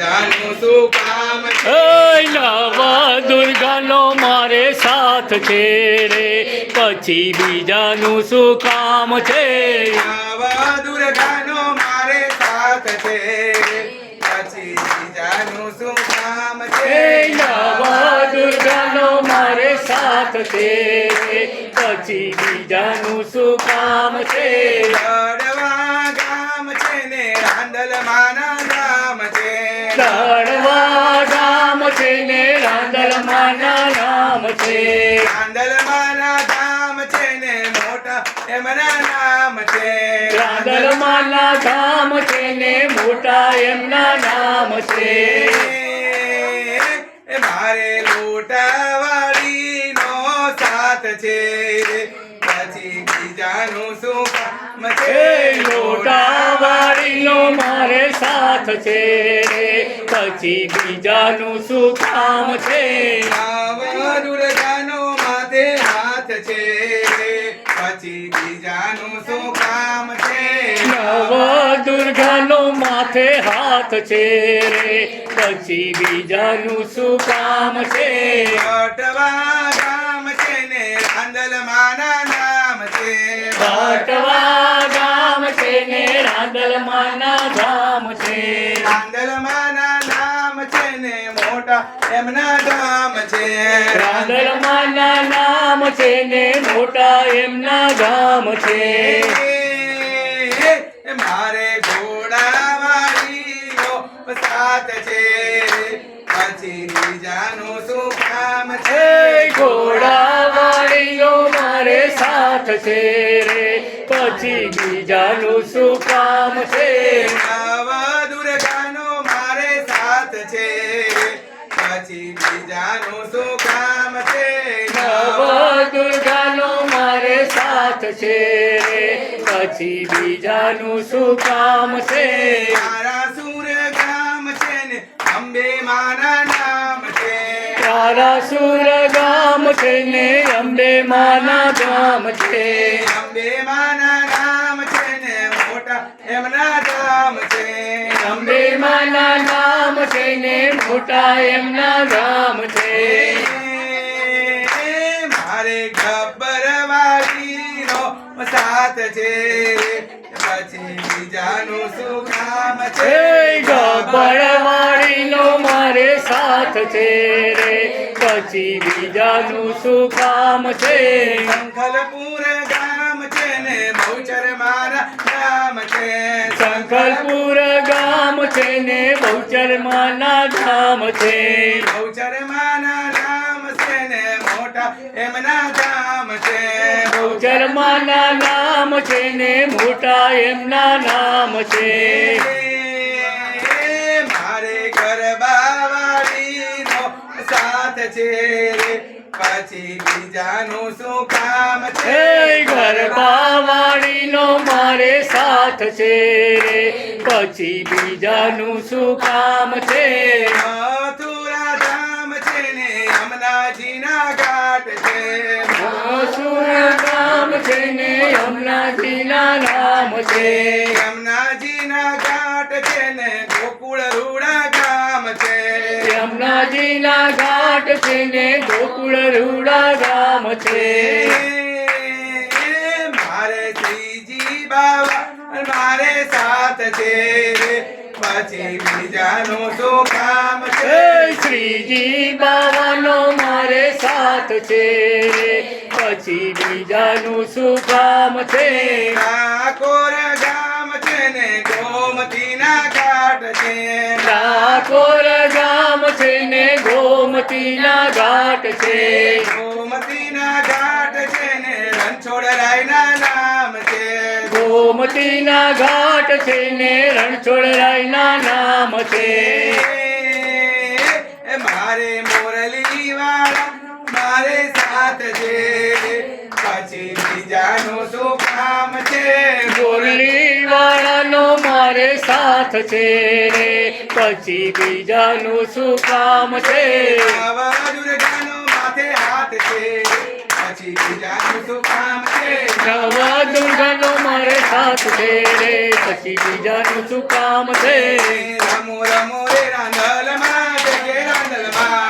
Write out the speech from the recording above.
બીજાનું શું કામ નવ દુર્ગાનો મારે સાથ છે રે. પછી બીજાનું શું કામ છે? આવા દુર્ગાનો મારે સાથ છે. પછી બીજાનું શું કામ છે? નવ દુર્ગાનો મારે સાથ છે પછી બીજાનું શું કામ છે? ગામ છે ને રાંદલ માના ગામ ધામ છે ને રાંદલમાના નામ છે. રાંદલ માના ગામ છે ને મોટા એમના નામ છે. રાંદલમાના ધામ છે ને મોટા એમના નામ છે. એ લોટાવાળી નો સાથ છે. પછી બીજાનું શું કામ છે? લોટાવાળીનો મારે સાથ છે. પછી બીજાનું શું કામ છે? દુર્ગાનો માથે હાથ છે. પછી બીજાનું શું કામ છે? નવ દુર્ગાનો માથે હાથ છે. રે પછી બીજાનું શું કામ છે? અટવા ગામ છે ને રાંદલ માના નામ છે. પાટવા ગામ છે ને રાંદલમાના ધામ છે રાંદલ માના નામ છે ને મોટા એમના ધામ છે. રાંદલમાના નામ છે ને મોટા એમના ધામ છે. મારે ઘોડાવાળીનો સાથ છે. પછી બીજાનું શું કામ છે? એ ઘોડાવાળીનો મારે સાથ છે રે. પછી બીજાનું શું કામ છે? પછી બીજાનું શું કામ છે? નવ દુર્ગાનો મારે સાથ છે. પછી બીજાનું શું કામ છે? મારા સુર ગામ છે ને અંબે માના નામ છે. તારા સુર ગામ છે ને અંબે માના ગામ છે. અંબે માના નામ છે. એમના નામ છે. અંબે માના નામ છે ને મોટા એમના નામ છે. મારે ગબ્બર વાળીનો સાથ છે. પછી બીજાનું શું કામ છે. એ ગબડવાળીનો મારે સાથ છે રે. પછી બીજાનું શું કામ છે. શંખલપુર ગામ છે ને બહુચર ગામ છે શંકરપુર ગામ છે ને બહુચર માના ધામ છે. બહુચર માના નામ છે ને મોટા એમના ધામ છે. બહુચર માના નામ છે ને મોટા એમના નામ છે. પછી બીજાનું શું કામ છે? એ ગરબાવાળીનો મારે સાથ છે રે. પછી બીજાનું શું કામ છે? મથુરા ધામ છે ને યમુનાજીના ઘાટ છે. મથુરા નામ છે ને હમણાંજીના નામ છે યમુનાજીના ઘાટ છે ને ગોકુળ રૂડા ગામ છે યમુનાજીના ઘાટ છે ને ગોકુળ રૂડા ગામ છે. મારે શ્રીજી બાબા મારે સાથ છે. પછી બીજાનો શું કામ છે. શ્રીજી બાવાનો મારે સાથ છે. પછી બીજાનું શું કામ છે. ઠાકોર ગામ છે ને ગોમતીના ઘાટ છે. ડાકોર ગામ છે ને ગોમતીના ઘાટ છે. ગોમતીના ઘાટ છે ને રણછોડરાયના નામ છે. ગોમતીના ઘાટ છે ને રણછોડરાયના નામ છે. એ મારે મોરલી વાળા મારે સાથ છે. પછી બીજાનું શું કામ છે? મુરલી વાળાનો તારે સાથ છે રે. પછી બીજાનું શું કામ છે? નવા દુર્ગાનો મારે સાથ છે રે. પછી બીજાનું શું કામ છે? રમો રમો રે રાંધલમાં જગે રાંધલમાં